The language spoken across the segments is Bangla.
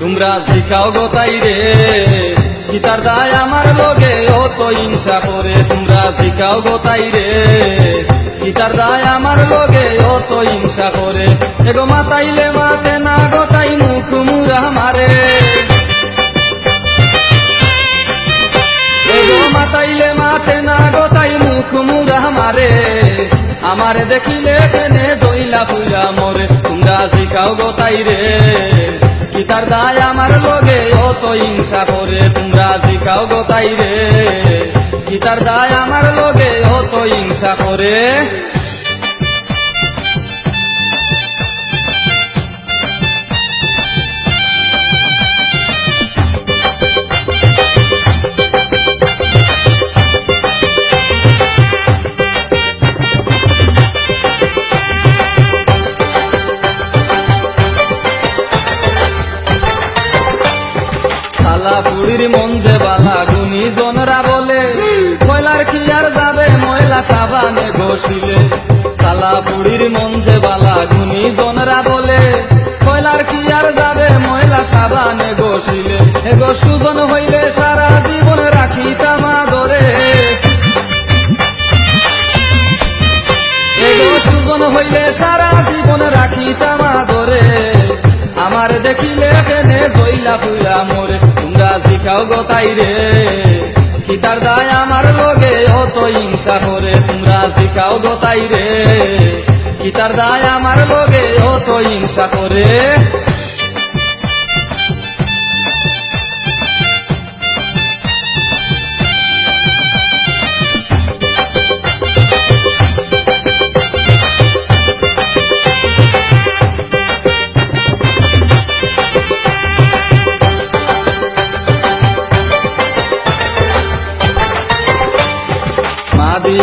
তোমরা শিখাও গো তাই রে। গীতার দায় আমার লগে? ও তো হিংসা করে তোমরা শিখাও গো তাই রে। গীতার দায় আমার লগে? ও তো হিংসা করে। এগো মাতাইলে মাতে না গো তাই মুখ মুরা। মারে এগো মাতাইলে মাতে না গো তাই মুখ মুরা মারে। আমারে দেখিলে জইলা ফুলা মরে। তোমরা শিখাও গো তাই রে। কিতার দায় আমার লগে। অত হিংসা করে, তোমরা জিকাও গো তাই রে কিতার দায় আমার লগে? অত হিংসা করে। থালা পুড়ির মন যে বালা গুনি জনরা বলে, ময়লার কি আর যাবে, ময়লা সাবানে ঘষিলে। থালা পুড়ির মন যে বালা গুনি জনরা বলে, ময়লার কি আর যাবে, ময়লা সাবানে ঘষিলে। এগো সুজন হইলে সারা জীবন রাখি তামা ধরে এগো সুজন হইলে সারা জীবন রাখি তামা ধরে আমার দেখিলে জইলা ফুলা মোরে। তোমরা গোতাই রে। কিতার দায় আমার লগে? অত হিংসা করে তোমরা শিখাও গো তাই রে। কিতার দায় আমার লগে? অত হিংসা করে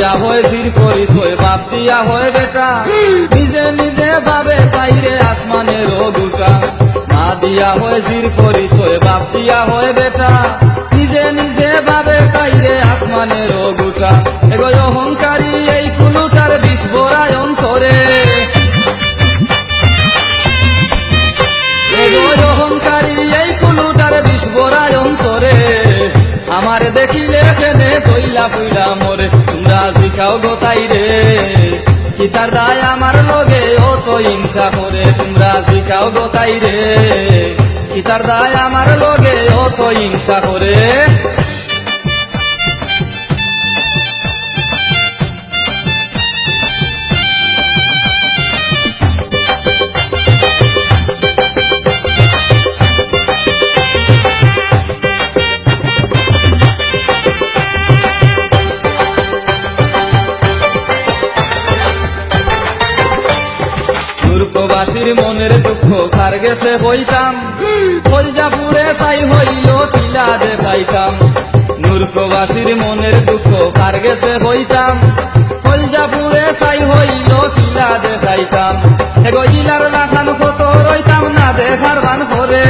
দিয়া হয় জির পরিচয়, বাপ দিয়া হয় বেটা। নিজে নিজে ভাবে তাইরে আসমানের গুটা মা দিয়া হয় জির পরিচয়, বাপ দিয়া হয় বেটা। নিজে নিজে ভাবে তাইরে আসমানের গুটা এগো অহংকারী এই কুলুটার বিষ বরায় অন্তরে। এগো অহংকারী এই কুলুটার বিষ বরায় অন্তরে। আমার দেখিলে সেনে চইলা পুইলা মরে, তোমরা শিখাও গো তাই রে? খিতার দায় আমার লগে? ও তো হিংসা করে, তোমরা শিখাও গো তাই রে? খিতার দায় আমার লগে? ও তো হিংসা করে। প্রবাসীর মনের দুঃখ কার গেছে হইতাম ফলজাপুরে সাই হইল কিলা দেখাইতাম। নূর প্রবাসীর মনের দুঃখ কার গেছে হইতাম ফলজাপুরে সাই হইল কিলা দেখাইতাম। এগো ইলার লাখান কত রইতাম না দেখার বান করে।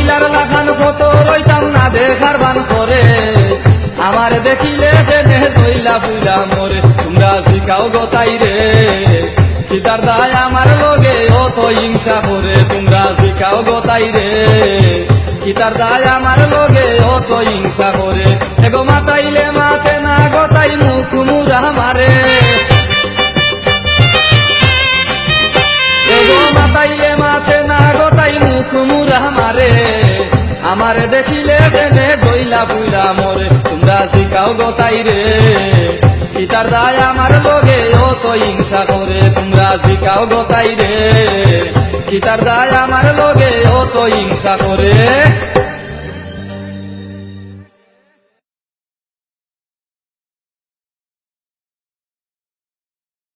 ইলার লাখান কত রইতাম না দেখার বান করে। আমার দেখিলে সেনে জইলা বুইলা মোরে। তোমরা শিখাও গো তাই রে। কিতার দায় আমার লগে অত হিংসা করে। তোমরা শিখাও গো তাই রে। কিতার দায় আমার লগে অত হিংসা করে। এগো মাতাইলে মাতে না গো তাই মুখ মুরা মারে। এগো মাতাইলে মাতে না গো তাই মুখ মুরা মারে। আমার দেখিলে বেনে জইলা পুইলা মরে। তোমরা শিখাও গতাই তাই রে। পিতার দায় আমার লগে ও তো হিংসা করে। তোমরা শিখাও গতাই তাই রে। পিতার দায় আমার লগে ও তো হিংসা করে।